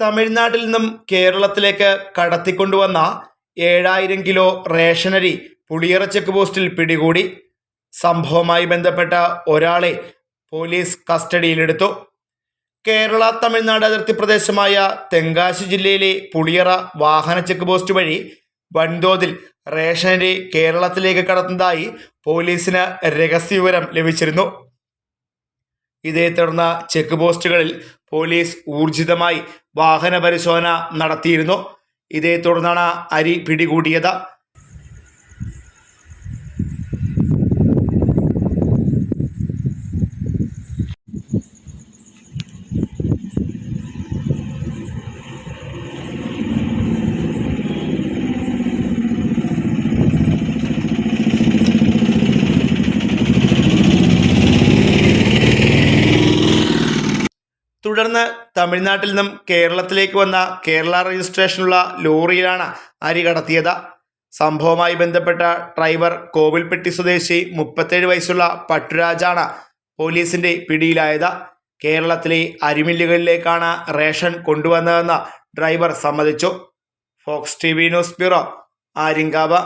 തമിഴ്നാട്ടിൽ നിന്നും കേരളത്തിലേക്ക് കടത്തിക്കൊണ്ടുവന്ന ഏഴായിരം കിലോ റേഷനരി പുളിയറ ചെക്ക് പോസ്റ്റിൽ പിടികൂടി. സംഭവവുമായി ബന്ധപ്പെട്ട ഒരാളെ പോലീസ് കസ്റ്റഡിയിലെടുത്തു. കേരള തമിഴ്നാട് അതിർത്തി പ്രദേശമായ തെങ്കാശി ജില്ലയിലെ പുളിയറ വാഹന ചെക്ക് പോസ്റ്റ് വഴി വൻതോതിൽ റേഷനരി കേരളത്തിലേക്ക് കടത്തുന്നതായി പോലീസിന് രഹസ്യവിവരം ലഭിച്ചിരുന്നു. ഇതേ തുടർന്ന് ചെക്ക് പോസ്റ്റുകളിൽ പോലീസ് ഊർജിതമായി വാഹന പരിശോധന നടത്തിയിരുന്നു. ഇതേ തുടർന്നാണ് അരി പിടികൂടിയത്. തുടർന്ന് തമിഴ്നാട്ടിൽ നിന്നും കേരളത്തിലേക്ക് വന്ന കേരള രജിസ്ട്രേഷനുള്ള ലോറിയിലാണ് അരി കടത്തിയത്. സംഭവവുമായി ബന്ധപ്പെട്ട ഡ്രൈവർ കോവിൽപ്പെട്ടി സ്വദേശി മുപ്പത്തേഴ് വയസ്സുള്ള പട്ടുരാജാണ് പോലീസിന്റെ പിടിയിലായത്. കേരളത്തിലെ അരിമില്ലുകളിലേക്കാണ് റേഷൻ കൊണ്ടുവന്നതെന്ന് ഡ്രൈവർ സമ്മതിച്ചു. Fox T V news bureau Aryankavu.